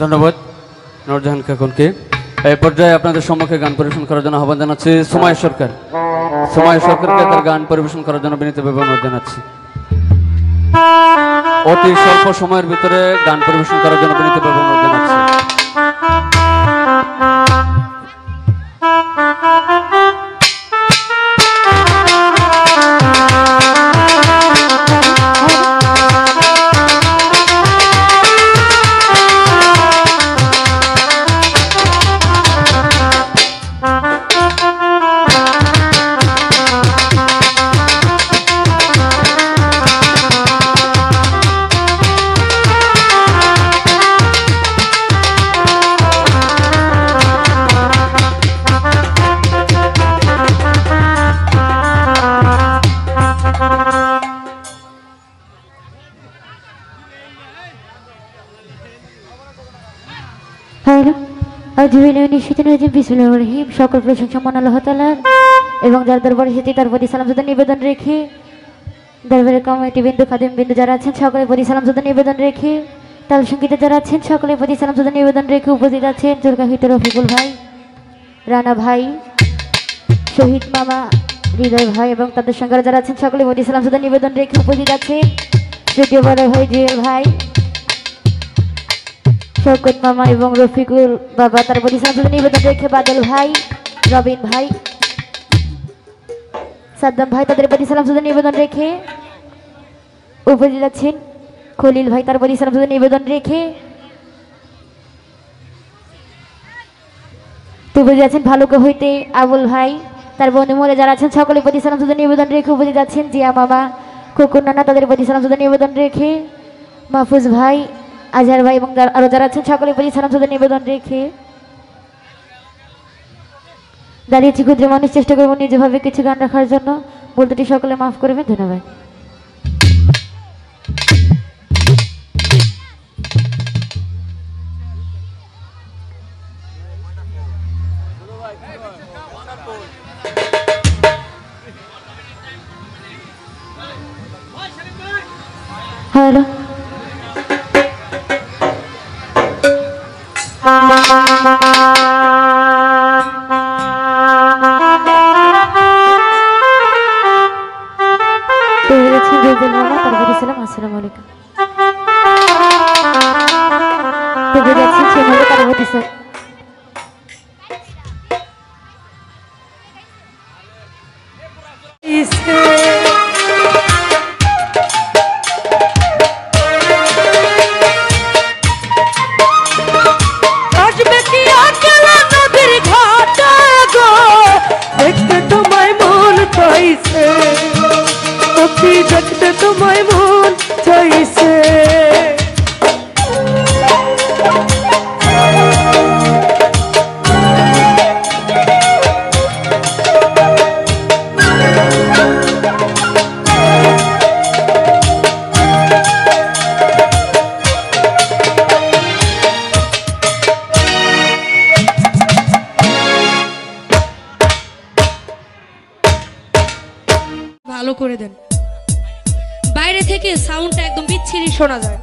ধন্যবাদ, নরজাহান খাকুনকে। এই পর্যায়ে আপনাদের সম্মুখে গান পরিবেশন করার জন্য আহ্বান জানাচ্ছি সময় সরকার। সময় সরকারকে তার গান পরিবেশন করার জন্য বিনীতভাবে অনুরোধ জানাচ্ছি। অতি স্বল্প সময়ের ভিতরে গান পরিবেশন করার জন্য বিনীতভাবে অনুরোধ জানাচ্ছি। রহিম। সকল প্রশংসা মন আল্লাহ তালার এবং যার দরবারে সেটি তার প্রতি সালাম সুদা নিবেদন রেখে দরবারের কমিটি বিন্দু, খাদিম বিন্দু যারা আছেন, সকলের প্রতি সালাম সুদা নিবেদন রেখে, তাল সঙ্গীতে যারা আছেন, সকলের প্রতি সালাম সুদা নিবেদন রেখে উপস্থিত আছেন দুর্গাহিত রফিকুল ভাই, রানা ভাই, শহীদ মামা, হৃদয় ভাই এবং তাদের সঙ্গে যারা আছেন, সকলের প্রতি সালাম সুদা নিবেদন রেখে উপস্থিত আছেন। তৃতীয় বড় ভাই জুয়েল ভাই শৌকত মামা এবং রফিকুল বাবা, তার প্রতি সালাম নিবেদন রেখে বাদল ভাই, রবিন ভাই, সাদ্দাম ভাই, তাদের প্রতি সালাম সুদা নিবেদন রেখে উপস্থিত আছেন। খলিল ভাই, তার প্রতি সালাম সুদা নিবেদন রেখে উপস্থিত আছেন। ভালুকা হইতে আবুল ভাই, তার বন্ধু মহলে যারা আছেন, সকলের প্রতি সালাম সুদা নিবেদন রেখে উপস্থিত আছেন। জিয়া মামা কুকুর নানা, তাদের প্রতি সালাম সুদা নিবেদন রেখে মাহফুজ ভাই আজহার ভাই এবং আরও যারা আছেন, সকলে প্রতি সালাম সুদা নিবেদন রেখে। দাঁড়িয়েছি ক্ষুদ্র মানুষ, চেষ্টা করব নিজেভাবে কিছু গান রাখার জন্য। বলতেটি সকলে মাফ করবেন, ধন্যবাদ। Hello. Jazil Muhammad terjadi Salam Assalamu mereka. Istri তোমায় মন চাইছে। ভালো করে দেন। বাইরে থেকে সাউন্ডটা একদম বিচ্ছিরি শোনা যায়।